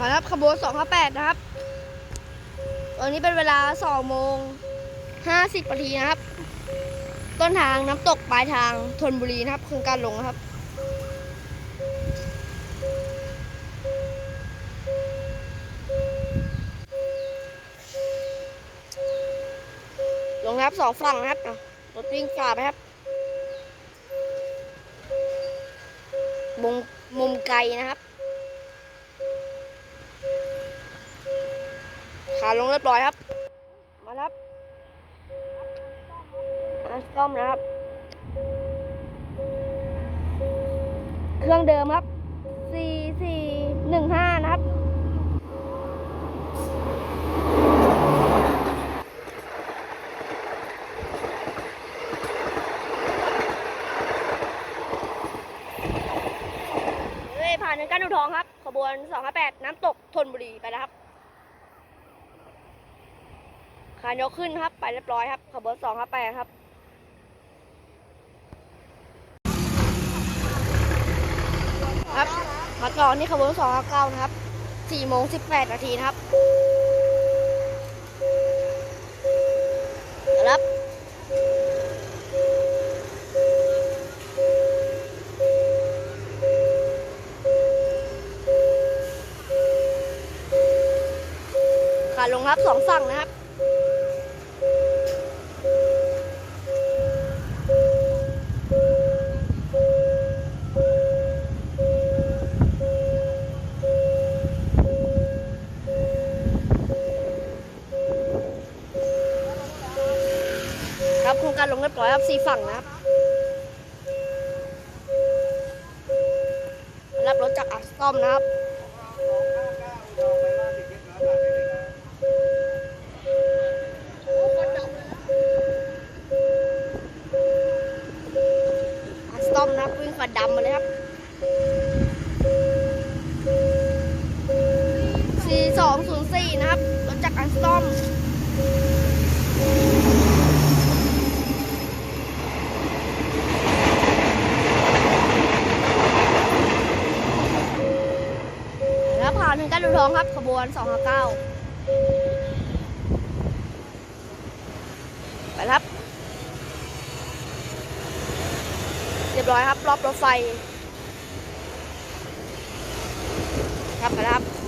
มารับขบวน258 นะครับ ตอนนี้เป็นเวลา2โมง50นาทีนะครับ ต้นทางน้ำตกปลายทางธนบุรีนะครับคือการลงนะครับลงครับสองฝั่งนะครับรถวิ่งฝ่าไปครับ มุมมุมไกลนะครับาลงเรียบร้อยครับ มาครับอันซ่อมนะครับ เครื่องเดิมครับ4415นะครับเฮ้ยผ่านถึงก้านอุทองครับ ขบวน 258 น้ำตกธนบุรีไปแล้วครับ ขานยกขึ้นครับ ไปเรียบร้อยครับ ขบวน258ครับไปครับครับมาก่อนี่ขบวน259นะครับ4โมง18นาทีนะครับครับขาลงครับสองฝั่งนะครับ ครับโครงการลงเรียบร้อยครับสี่ฝั่งนะครับ รับรถจากอัสตอมนะครับอัสตอมนะครับวิ่งฝันดำมาเลยครับ4204นะครับรถจากอัสตอม แล้วผ่านถึงการดูทองครับ ขบวนสองเก้าไปครับ เรียบร้อยครับ รอบรถไฟ ครับไปครับ